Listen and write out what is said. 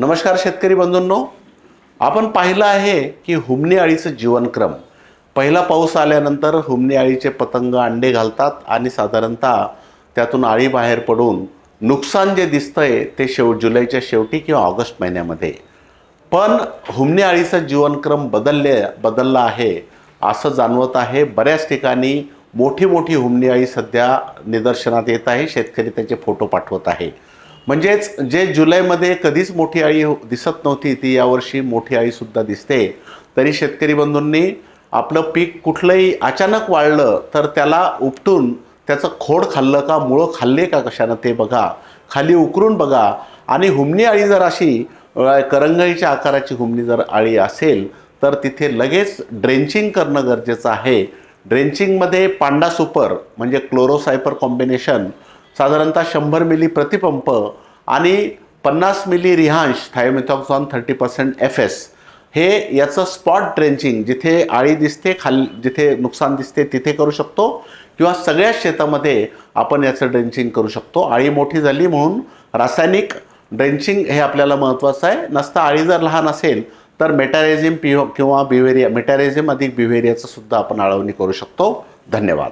नमस्कार शेतकरी बंधूंनो. आपण पाहिलं आहे की हुमणी अळीचं जीवनक्रम. पहिला पाऊस आल्यानंतर हुमणी अळीचे पतंग अंडे घालतात आणि साधारणतः त्यातून अळी बाहेर पडून नुकसान जे दिसतंय ते शेव जुलैच्या शेवटी किंवा ऑगस्ट महिन्यामध्ये. पण हुमणी अळीचा जीवनक्रम बदलले बदलला आहे असं जाणवत आहे. बऱ्याच ठिकाणी मोठी मोठी हुमणी अळी सध्या निदर्शनात येत आहे. शेतकरी त्याचे फोटो पाठवत आहे. म्हणजेच जे जुलैमध्ये कधीच मोठी अळी हो- दिसत नव्हती ती यावर्षी मोठी अळीसुद्धा दिसते. तरी शेतकरी बंधूंनी आपलं पीक कुठलंही अचानक वाढलं तर त्याला उपटून त्याचं खोड खाल्लं का मुळं खाल्ले का कशानं ते बघा. खाली उकरून बघा. आणि हुमणी अळी जर अशी करंगळीच्या आकाराची हुमणी जर अळी असेल तर तिथे लगेच ड्रेंचिंग करणं गरजेचं आहे. ड्रेंचिंगमध्ये पांडा सुपर म्हणजे क्लोरोसायपर कॉम्बिनेशन साधारणतः शंभर मिली प्रतिपंप आणि पन्नास मिली रिहांश thiamethoxam thirty percent F S हे याचं स्पॉट ड्रेंचिंग जिथे आळी दिसते खाल जिथे नुकसान दिसते तिथे करू शकतो किंवा सगळ्या शेतामध्ये आपण याचं ड्रेंचिंग करू शकतो. आळी मोठी झाली म्हणून रासायनिक ड्रेंचिंग हे आपल्याला महत्त्वाचं आहे. नसता आळी जर लहान असेल तर मेटॅरेझिम पिओ किंवा बिव्हेरिया मेटॅरेझिम अधिक बिव्हेरियाचं सुद्धा आपण आळवणी करू शकतो. धन्यवाद.